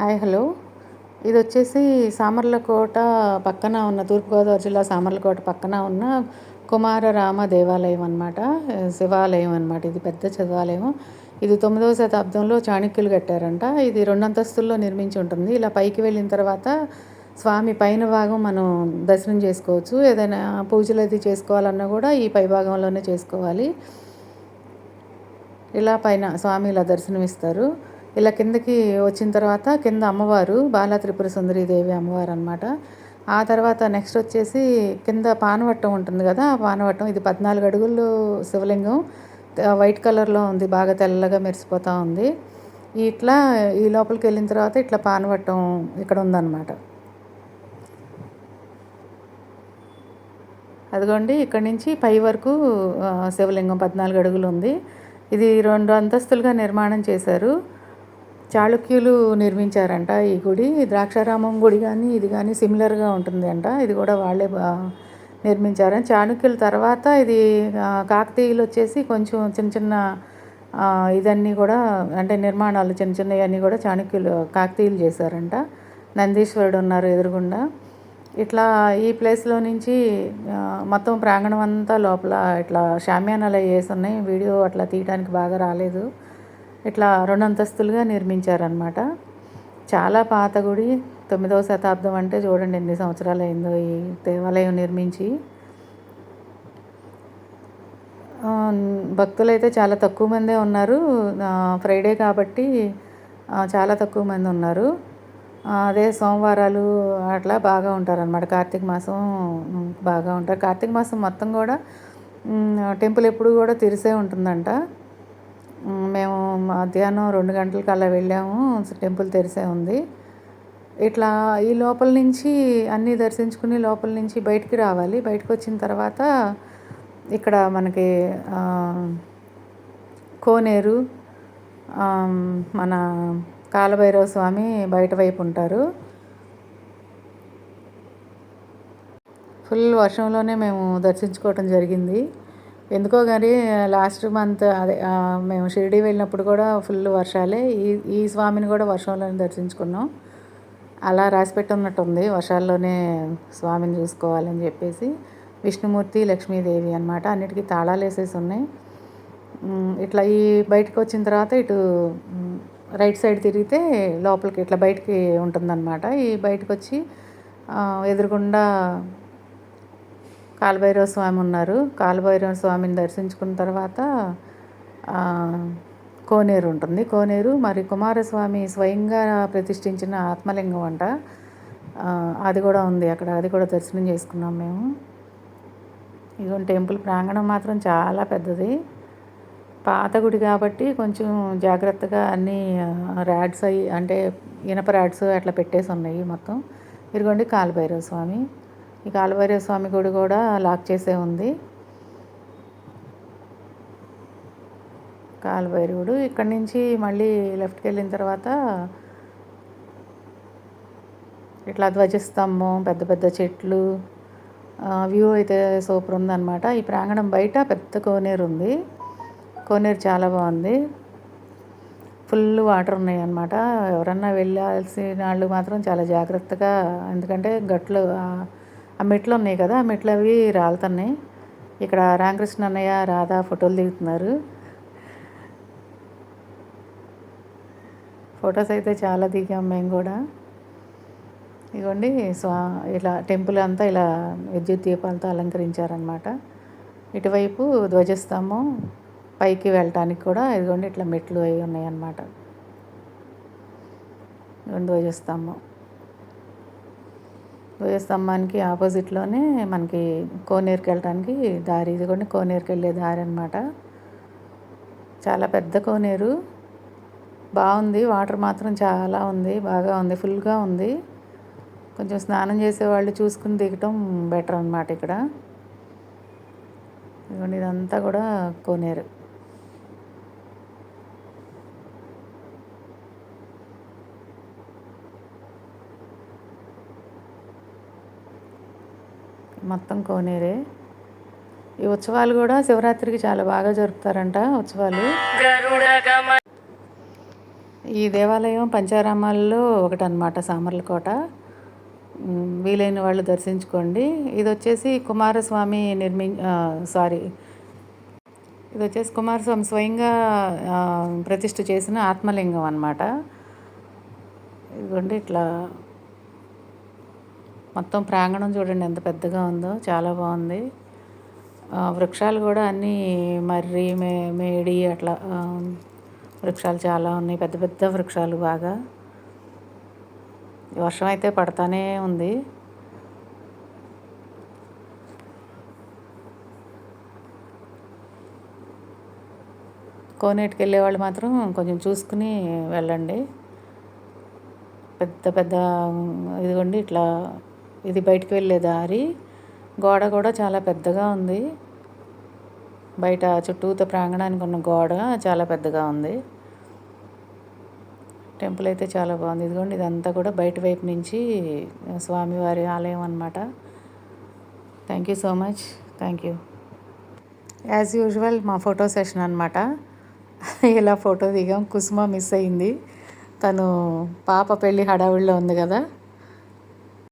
Hi hello. ఇది వచ్చేసి సామర్లకోట పక్కన ఉన్న తూర్పుగోదావరి జిల్లా సామర్లకోట పక్కన ఉన్న కుమారరామ దేవాలయం అనమాట శివాలయం అనమాట ఇది పెద్ద శివాలయం ఇది తొమ్మిదవ శతాబ్దంలో చాణక్యులు కట్టారంట. ఇది రెండు అంతస్తుల్లో నిర్మించి ఉంటుంది. ఇలా పైకి వెళ్ళిన తర్వాత స్వామి పైన భాగం మనం దర్శనం చేసుకోవచ్చు. ఏదైనా పూజలు అది చేసుకోవాలన్నా కూడా ఈ పై భాగంలోనే చేసుకోవాలి. ఇలా పైన స్వామి ఇలా దర్శనమిస్తారు. ఇలా కిందకి వచ్చిన తర్వాత కింద అమ్మవారు బాలా త్రిపుర సుందరి దేవి అమ్మవారు అనమాట ఆ తర్వాత నెక్స్ట్ వచ్చేసి కింద పానవట్టం ఉంటుంది కదా ఆ పానవట్టం ఇది పద్నాలుగు అడుగులు శివలింగం వైట్ కలర్లో ఉంది బాగా తెల్లగా మెరిసిపోతూ ఉంది. ఇట్లా ఈ లోపలికి వెళ్ళిన తర్వాత ఇట్లా పానవట్టం ఇక్కడ ఉందన్నమాట. అదిగోండి ఇక్కడ నుంచి పై వరకు శివలింగం పద్నాలుగు అడుగులు ఉంది. ఇది రెండు అంతస్తులుగా నిర్మాణం చేశారు. చాళుక్యులు నిర్మించారంట ఈ గుడి. ద్రాక్షారామం గుడి కానీ ఇది కానీ సిమిలర్గా ఉంటుంది అంట. ఇది కూడా వాళ్ళే నిర్మించారని. చాణుక్యుల తర్వాత ఇది కాకతీయులు వచ్చేసి కొంచెం చిన్న చిన్న ఇదన్నీ కూడా అంటే నిర్మాణాలు చిన్న చిన్నవన్నీ కూడా చాణుక్యులు కాకతీయులు చేశారంట. నందీశ్వరుడు ఉన్నారు ఎదురుగుండా. ఇట్లా ఈ ప్లేస్లో నుంచి మొత్తం ప్రాంగణం అంతా లోపల ఇట్లా షామ్యానాలు వేసి ఉన్నాయి. వీడియో అట్లా తీయడానికి బాగా రాలేదు. ఇట్లా రెండు అంతస్తులుగా నిర్మించారనమాట చాలా పాత గుడి తొమ్మిదవ శతాబ్దం అంటే చూడండి ఎన్ని సంవత్సరాలు అయిందో ఈ దేవాలయం నిర్మించి. భక్తులు అయితే చాలా తక్కువ మందే ఉన్నారు. ఫ్రైడే కాబట్టి చాలా తక్కువ మంది ఉన్నారు. అదే సోమవారాలు అట్లా బాగా ఉంటారనమాట కార్తీక మాసం బాగా ఉంటారు. కార్తీక మాసం మొత్తం కూడా టెంపుల్ ఎప్పుడు కూడా తెరిసే ఉంటుందంట. మేము మధ్యాహ్నం రెండు గంటలకు అలా వెళ్ళాము. టెంపుల్ తెరిసే ఉంది. ఇట్లా ఈ లోపల నుంచి అన్నీ దర్శించుకుని లోపల నుంచి బయటికి రావాలి. బయటకు వచ్చిన తర్వాత ఇక్కడ మనకి కోనేరు మన కాలభైరవ స్వామి బయట వైపు ఉంటారు. ఫుల్ వర్షంలోనే మేము దర్శించుకోవటం జరిగింది. ఎందుకో కానీ లాస్ట్ మంత్ అదే మేము షిరిడి వెళ్ళినప్పుడు కూడా ఫుల్ వర్షాలే. ఈ ఈ స్వామిని కూడా వర్షంలోనే దర్శించుకున్నాం. అలా రాసిపెట్టి ఉన్నట్టుంది వర్షాల్లోనే స్వామిని చూసుకోవాలని చెప్పేసి విష్ణుమూర్తి లక్ష్మీదేవి అనమాట అన్నిటికీ తాళాలు వేసేసి ఉన్నాయి. ఇట్లా ఈ బయటకు వచ్చిన తర్వాత ఇటు రైట్ సైడ్ తిరిగితే లోపలికి ఇట్లా బయటికి ఉంటుందన్నమాట. ఈ బయటకు వచ్చి ఎదురుగుండా కాలభైరవ స్వామి ఉన్నారు. కాలభైరవ స్వామిని దర్శించుకున్న తర్వాత కోనేరు ఉంటుంది. కోనేరు మరి కుమారస్వామి స్వయంగా ప్రతిష్ఠించిన ఆత్మలింగం అంట. అది కూడా ఉంది అక్కడ. అది కూడా దర్శనం చేసుకున్నాం మేము. ఇదిగోండి టెంపుల్ ప్రాంగణం మాత్రం చాలా పెద్దది. పాత గుడి కాబట్టి కొంచెం జాగ్రత్తగా అన్నీ ర్యాడ్స్ అయ్యి అంటే ఇనప ర్యాడ్స్ అట్లా పెట్టేసి ఉన్నాయి మొత్తం. ఇదిగోండి కాలభైరవ స్వామి. ఈ కాలువార్య స్వామి గుడి కూడా లాక్ చేసే ఉంది. కాలభైరవుడు ఇక్కడి నుంచి మళ్ళీ లెఫ్ట్కి వెళ్ళిన తర్వాత ఇట్లా ధ్వజస్తంభం పెద్ద పెద్ద చెట్లు వ్యూ అయితే సూపర్ ఉందన్నమాట. ఈ ప్రాంగణం బయట పెద్ద కోనేరు ఉంది. కోనేరు చాలా బాగుంది. ఫుల్ వాటర్ ఉన్నాయి అన్నమాట ఎవరన్నా వెళ్ళాల్సిన వాళ్ళు మాత్రం చాలా జాగ్రత్తగా ఎందుకంటే గట్లు ఆ మెట్లు ఉన్నాయి కదా ఆ మెట్లు అవి రాలుతున్నాయి ఇక్కడ రామకృష్ణ అన్నయ్య రాధా ఫోటోలు దిగుతున్నారు. ఫొటోస్ అయితే చాలా దిగాం మేము కూడా. ఇదిగోండి స్వా ఇలా టెంపుల్ అంతా ఇలా విద్యుత్ దీపాలతో అలంకరించారనమాట ఇటువైపు ధ్వజస్తంభం పైకి వెళ్ళటానికి కూడా ఇదిగోండి ఇట్లా మెట్లు అవి ఉన్నాయన్నమాట. ధ్వజస్తంభం. స్తంభానికి ఆపోజిట్లోనే మనకి కోనేరుకి వెళ్ళడానికి దారి ఇదిగోండి కోనేరుకి వెళ్ళే దారి అనమాట చాలా పెద్ద కోనేరు. బాగుంది వాటర్ మాత్రం చాలా ఉంది బాగా ఉంది ఫుల్గా ఉంది. కొంచెం స్నానం చేసేవాళ్ళు చూసుకుని దిగటం బెటర్ అనమాట ఇక్కడ. ఇదిగోండి ఇదంతా కూడా కోనేరు. మొత్తం కోనేరే. ఈ ఉత్సవాలు కూడా శివరాత్రికి చాలా బాగా జరుపుతారంట ఉత్సవాలు. ఈ దేవాలయం పంచారామాల్లో ఒకటనమాట సామర్లకోట. వీలైన వాళ్ళు దర్శించుకోండి. ఇది వచ్చేసి కుమారస్వామి నిర్మి సారీ. ఇది వచ్చేసి కుమారస్వామి స్వయంగా ప్రతిష్ఠ చేసిన ఆత్మలింగం అనమాట ఇదిగోండి ఇట్లా మొత్తం ప్రాంగణం చూడండి ఎంత పెద్దగా ఉందో చాలా బాగుంది. వృక్షాలు కూడా అన్నీ మర్రి మే మేడి అట్లా వృక్షాలు చాలా ఉన్నాయి. పెద్ద పెద్ద వృక్షాలు బాగా. వర్షం అయితే పడతానే ఉంది. కోనేటికి వెళ్ళేవాళ్ళు మాత్రం కొంచెం చూసుకుని వెళ్ళండి. పెద్ద పెద్ద ఇదిగోండి ఇట్లా ఇది బయటికి వెళ్ళే దారి. గోడ కూడా చాలా పెద్దగా ఉంది. బయట చుట్టూత ప్రాంగణానికి ఉన్న గోడ చాలా పెద్దగా ఉంది. టెంపుల్ అయితే చాలా బాగుంది. ఇదిగోండి ఇదంతా కూడా బయట వైపు నుంచి స్వామివారి ఆలయం అనమాట thank you so much thank you as usual మా ఫోటో సెషన్ అనమాట ఇలా ఫోటో దిగాం. కుసుమ మిస్ అయింది. తను పాప పెళ్ళి హడావిడిలో ఉంది కదా.